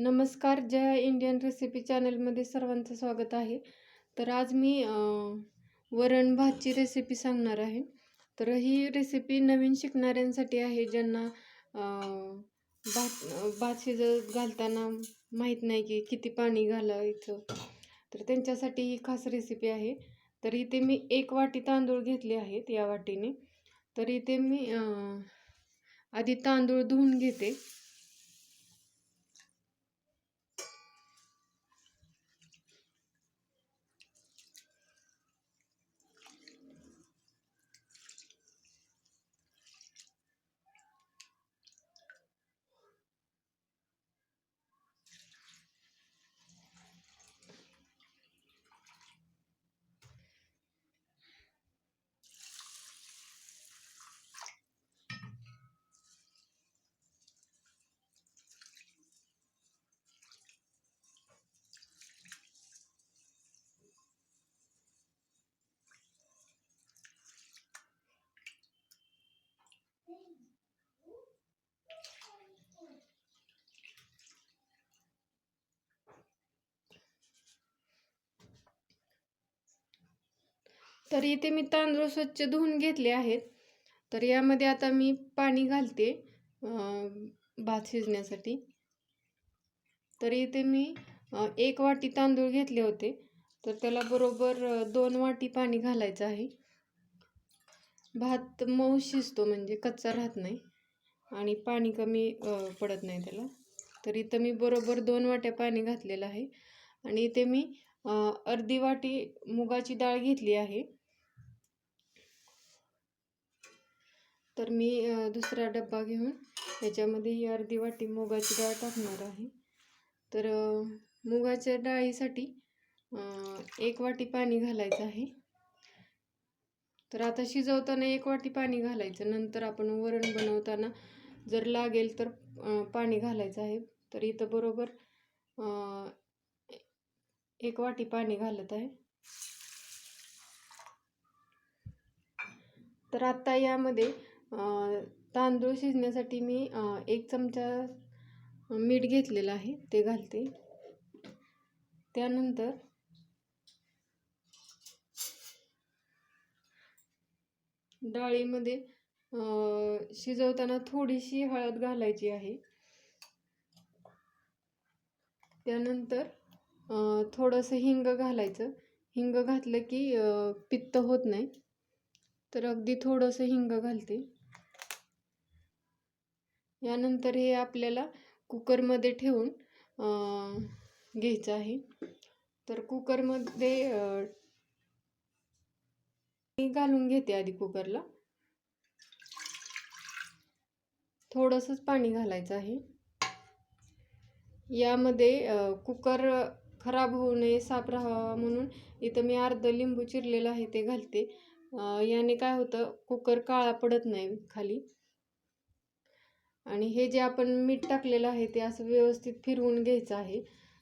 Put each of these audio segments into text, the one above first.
नमस्कार जय Indian recipe चॅनलमध्ये सर्वांचं स्वागत आहे. तर आज मी वरण भातची रेसिपी सांगणार आहे. तर ही रेसिपी नवीन शिकणाऱ्यांसाठी आहे ज्यांना भात भात शिजत घालताना माहीत नाही की किती पाणी घालायचं. तर त्यांच्यासाठी ही खास रेसिपी आहे. तर इथे मी एक वाटी तांदूळ घेतले आहेत या वाटीने. तर इथे मी आधी तांदूळ धुवून घेते. तर इथे मी तांदूळ स्वच्छ धुवून घेतले आहेत. तर यामध्ये आता मी पाणी घालते भात शिजण्यासाठी. तर इथे मी एक वाटी तांदूळ घेतले होते. तर त्याला बरोबर दोन वाटी पाणी घालायचं आहे. भात मऊ शिजतो म्हणजे कच्चा राहत नाही आणि पाणी कमी पडत नाही त्याला. तर इथं मी बरोबर दोन वाट्या पाणी घातलेलं आहे. आणि इथे मी अर्धी वाटी मुगाची डाळ घेतली आहे. तर मी दुसरा डब्बा घेऊन ह्याच्यामध्ये ही अर्धी वाटी मुगाची डाळ टाकणार आहे. तर मुगाच्या डाळीसाठी एक वाटी पाणी घालायचं आहे. तर आता शिजवताना एक वाटी पाणी घालायचं. नंतर आपण वरण बनवताना जर लागेल तर पाणी घालायचं आहे. तर इथं बरोबर एक वाटी पाणी घालत आहे. तर आता यामध्ये तांदूळ शिजण्यासाठी मी एक चमचा मीठ घेतलेलं आहे ते घालते. त्यानंतर डाळीमध्ये शिजवताना थोडीशी हळद घालायची आहे. त्यानंतर थोडंसं हिंग घालायचं. हिंग घातलं की पित्त होत नाही. तर अगदी थोडंसं हिंग घालते. यानंतर हे आपल्याला कुकरमध्ये ठेवून घ्यायचं आहे. तर कुकरमध्ये मी घालून घेते आधी कुकरला. थोडंसंच पाणी घालायचं आहे. यामध्ये कुकर खराब होऊ नये साफ राहावा म्हणून इथं मी अर्ध लिंबू चिरलेलं आहे ते घालते. याने काय होतं कुकर काळा पडत नाही खाली. आणि हे जे आपण मीठ टाकलेलं आहे ते असं व्यवस्थित फिरवून घ्यायचं आहे.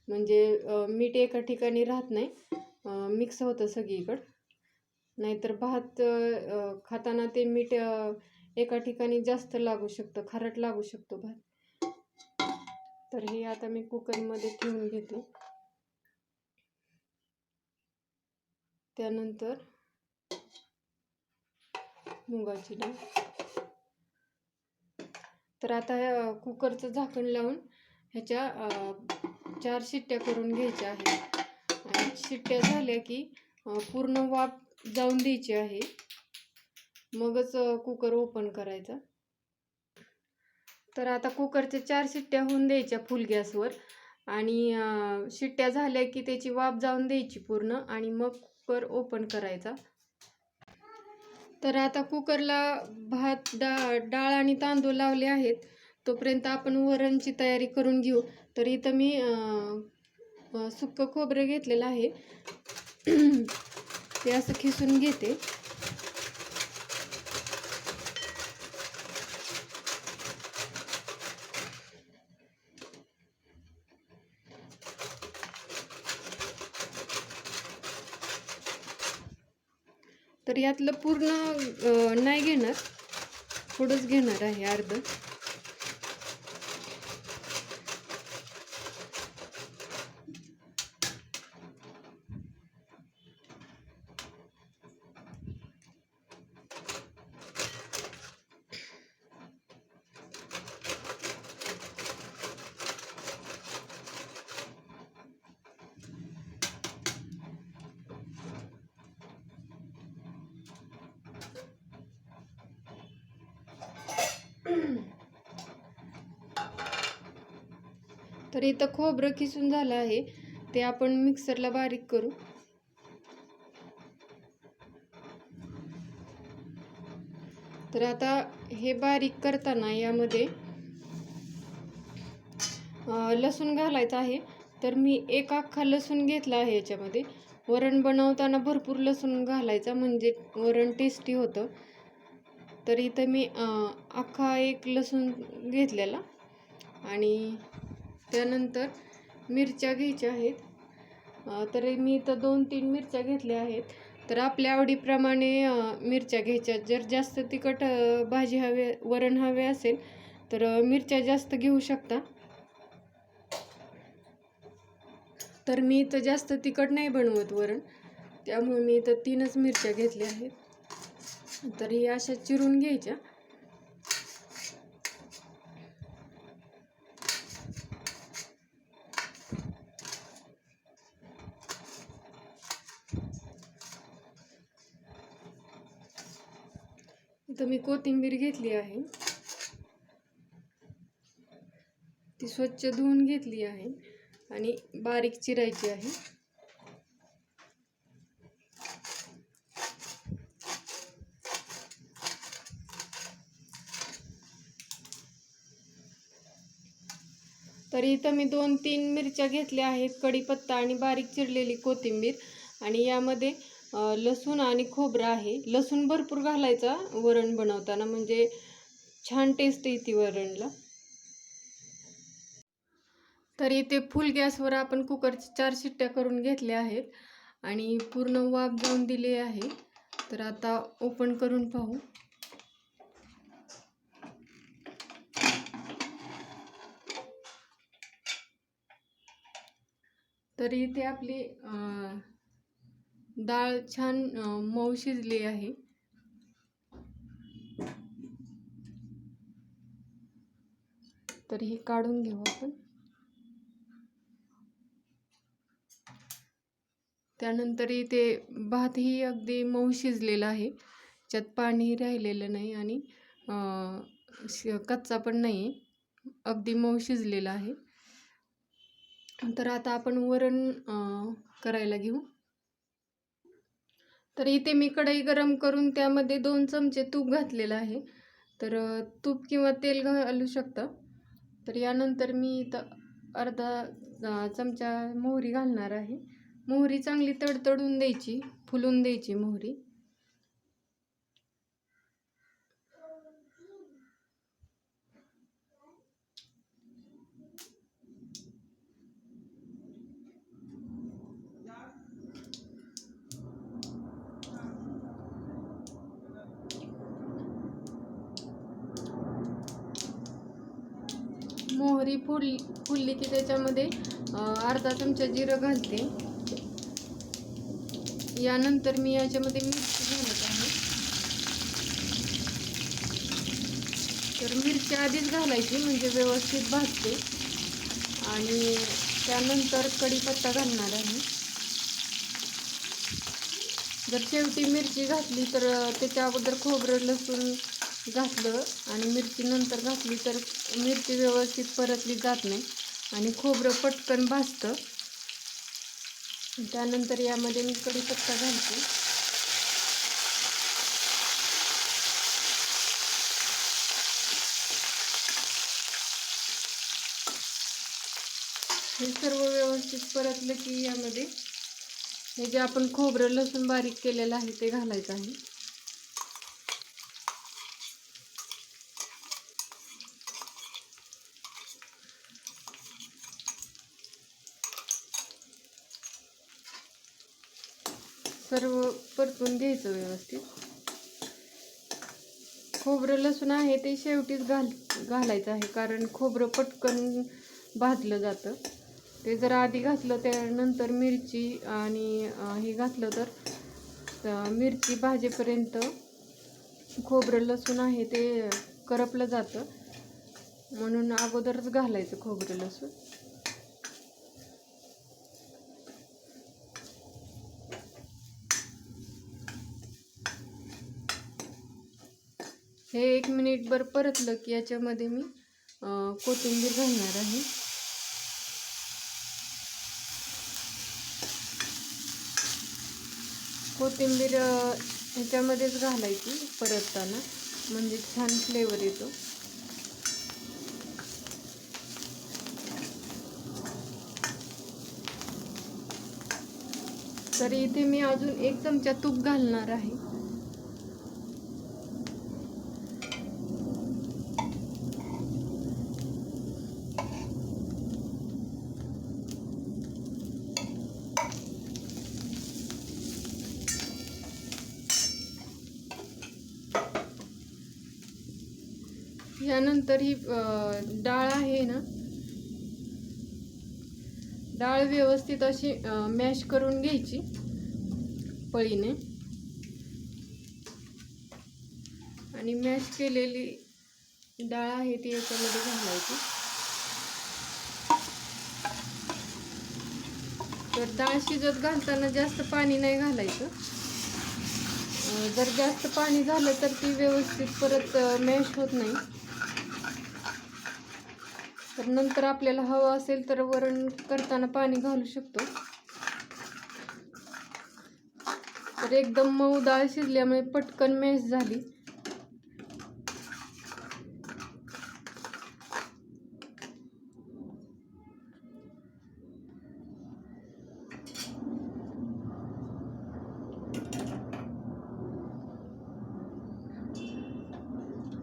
म्हणजे मीठ एका ठिकाणी राहत नाही. मिक्स होतं सगळीकडं. नाहीतर भात खाताना ते मीठ एका ठिकाणी जास्त लागू शकतं खारट लागू शकतो भात. तर हे आता मी कुकरमध्ये ठेवून घेते. त्यानंतर मुगाची डाळ. तर आता कुकरचं झाकण लावून ह्याच्या चार शिट्ट्या करून घ्यायच्या आहेत. शिट्ट्या झाल्या की पूर्ण वाफ जाऊन द्यायची आहे. मगच कुकर ओपन करायचा. तर आता कुकरच्या चार शिट्ट्या होऊन द्यायच्या फुल गॅसवर. आणि शिट्ट्या झाल्या की त्याची वाफ जाऊन द्यायची पूर्ण. आणि मग कुकर ओपन करायचा. तर आता कुकरला भात डा डाळ आणि तांदूळ लावले आहेत. तोपर्यंत आपण वरणची तयारी करून घेऊ. तर इथं मी सुक्कं खोबरं घेतलेलं आहे. ते असं खिसून घेते. तर यातलं पूर्ण नाही घेणार. थोडंच घेणार आहे अर्ध. तर इथं खोबरं किसून झालं आहे. ते आपण मिक्सरला बारीक करू. तर आता हे बारीक करताना यामध्ये लसूण घालायचं आहे. तर मी एक अख्खा लसूण घेतला आहे याच्यामध्ये. वरण बनवताना भरपूर लसूण घालायचा म्हणजे वरण टेस्टी होतं. तर इथं मी अख्खा एक लसूण घेतलेला. आणि त्यानंतर मिरच्या घ्यायच्या आहेत. तर मी इथं दोन तीन मिरच्या घेतल्या आहेत. तर आपल्या आवडीप्रमाणे मिरच्या घ्यायच्या. जर जास्त तिखट भाजी हवे वरण हवे असेल तर मिरच्या जास्त घेऊ शकता. तर मी इथं जास्त तिखट नाही बनवत वरण. त्यामुळे मी इथं तीनच मिरच्या घेतल्या आहेत. तर ही अशा चिरून घ्यायच्या. कोथिंबीर घेतली आहे. ती स्वच्छ धुवून घेतली आहे आणि बारीक चिरायची आहे. तर इथं मी दोन तीन मिरच्या घेतल्या आहेत कढीपत्ता आणि बारीक चिरलेली कोथिंबीर. आणि यामध्ये लसूण आणि खोबरं आहे. लसूण भरपूर घालायचा वरण बनवताना म्हणजे छान टेस्ट येते वरणला. तर इथे फुल गॅसवर आपण कुकरची चार शिट्ट्या करून घेतल्या आहेत आणि पूर्ण वाफ जाऊन दिली आहे. तर आता ओपन करून पाहू. तर इथे आपली डाळ छान मऊ शिजली आहे. तर ही काढून घेऊ आपण. त्यानंतर इथे भातही अगदी मऊ शिजलेला आहे. त्यात पाणी राहिलेलं नाही आणि कच्चा पण नाही आहे अगदी मऊ शिजलेला आहे. तर आता आपण वरण करायला घेऊ. तर इथे मी कढई गरम करून त्यामध्ये दोन चमचे तूप घातलेलं आहे. तर तूप किंवा तेल घालू शकतं. तर यानंतर मी इथं अर्धा चमचा मोहरी घालणार आहे. मोहरी चांगली तडतडून द्यायची फुलून द्यायची मोहरी. मोहरी फुल फुलली की त्याच्यामध्ये अर्धा चमचा जिरं घालते. यानंतर मी याच्यामध्ये मिरची घालत आहे. तर मिरची आधीच घालायची म्हणजे व्यवस्थित भाजते. आणि त्यानंतर कढीपत्ता घालणार आहे जर शेवटी मिरची घातली तर त्याच्या अगोदर खोबरं लसूण घातलं आणि मिरची नंतर घातली तर मिरची व्यवस्थित परतली जात नाही. आणि खोबरं पटकन भाजतं. त्यानंतर यामध्ये मी कढीपत्ता घालते. हे सर्व व्यवस्थित परतलं की यामध्ये हे जे आपण खोबरं लसूण बारीक केलेलं आहे ते घालायचं आहे. सर्व परतून घ्यायचं व्यवस्थित. खोबरं लसूण आहे ते शेवटीच घाल घालायचं आहे कारण खोबरं पटकन भाजलं जातं. ते जर आधी घातलं त्यानंतर मिरची आणि हे घातलं तर मिरची भाजेपर्यंत खोबरं लसूण आहे ते करपलं जातं. म्हणून अगोदरच घालायचं खोबरं लसूण. हे एक मिनिटभर परतलं की याच्यामध्ये मी कोथिंबीर घालणार आहे. कोथिंबीर ह्याच्यामध्येच घालायची परतताना. म्हणजे छान फ्लेवर येतो. तर इथे मी अजून एक चमचा तूप घालणार आहे. ह्यानंतर ही डाळ आहे ना? डाळ व्यवस्थित अशी मॅश करून घ्यायची पळीने. आणि मॅश केलेली डाळ आहे ती याच्यामध्ये घालायची. तर डाळ शिजत घालताना जास्त पाणी नाही घालायचं. जर जास्त पाणी झालं तर ती व्यवस्थित परत मॅश होत नाही. तर नंतर आपल्याला हवं असेल तर वरण करताना पाणी घालू शकतो. तर एकदम मऊ डाळ शिजल्यामुळे पटकन मॅश झाली.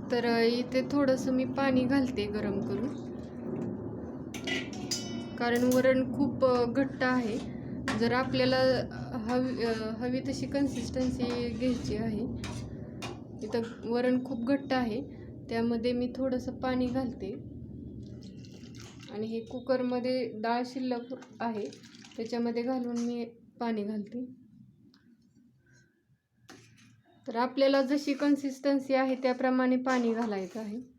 तर इथे थोडंसं मी पाणी घालते गरम करून. कारण वरण खूप घट्ट आहे. जर आपल्याला हवी हवी तशी कन्सिस्टन्सी घ्यायची आहे इथं वरण खूप घट्ट आहे. त्यामध्ये मी थोडंसं पाणी घालते. आणि हे कुकरमध्ये डाळ शिल्लक आहे त्याच्यामध्ये घालून मी पाणी घालते. तर आपल्याला जशी कन्सिस्टन्सी आहे त्याप्रमाणे पाणी घालायचं आहे.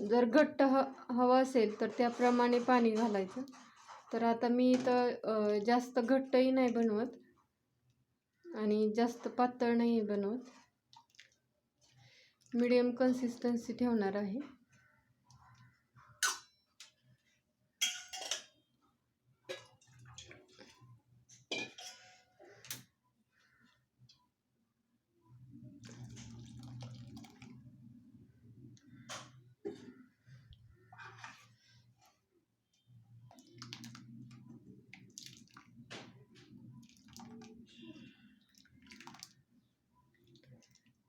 जर घट्ट ह हवं असेल तर त्याप्रमाणे पाणी घालायचं. तर आता मी इथं जास्त घट्टही नाही बनवत. आणि जास्त पातळ नाही बनवत. मिडियम कन्सिस्टन्सी ठेवणार आहे.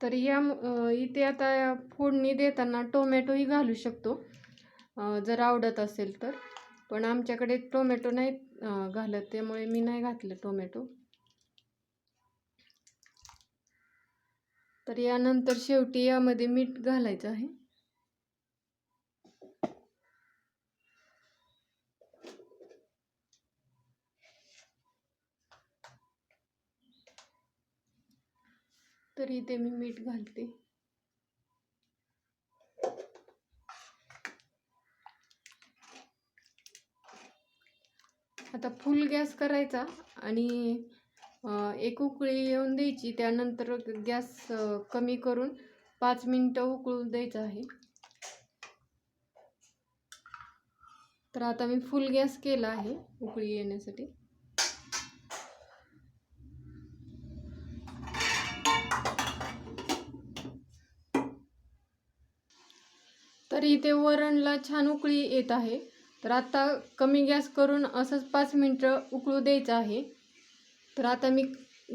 तर या इथे आता फोडणी देताना टोमॅटोही घालू शकतो. जर आवडत असेल तर. पण आमच्याकडे टोमॅटो नाही घालत. त्यामुळे मी नाही घातलं टोमॅटो. तर यानंतर शेवटी यामध्ये मीठ घालायचं आहे. तर इथे मी मीठ घालते. आता फुल गॅस करायचा आणि एक उकळी येऊन द्यायची त्यानंतर गॅस कमी करून पाच मिनटं उकळू द्यायचं आहे. तर आता मी फुल गॅस केला आहे उकळी येण्यासाठी. तर इथे वरणला छान उकळी येत आहे. तर आता कमी गॅस करून असंच पाच मिनटं उकळू द्यायचं आहे. तर आता मी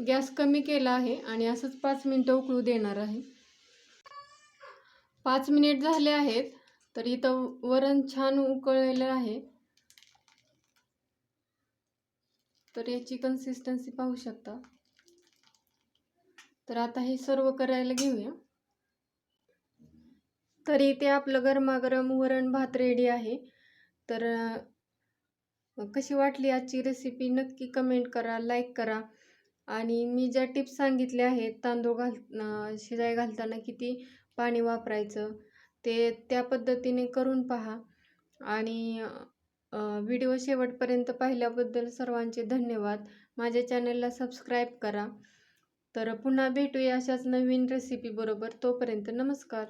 गॅस कमी केला आहे आणि असंच पाच मिनटं उकळू देणार आहे. पाच मिनिट झाले आहेत तर इथं वरण छान उकळलेलं आहे. तर याची कन्सिस्टन्सी पाहू शकता. तर आता हे सर्व करायला घेऊया. तर इथे आपलं गरमागरम वरण भात रेडी आहे. तर कशी वाटली आजची रेसिपी नक्की कमेंट करा लाईक करा. आणि मी ज्या टिप्स सांगितल्या आहेत तांदूळ घाल शिजाय घालताना किती पाणी वापरायचं ते त्या पद्धतीने करून पहा. आणि व्हिडिओ शेवटपर्यंत पाहिल्याबद्दल सर्वांचे धन्यवाद. माझ्या चॅनलला सबस्क्राईब करा. तर पुन्हा भेटूया अशाच नवीन रेसिपी बरोबर. तोपर्यंत नमस्कार.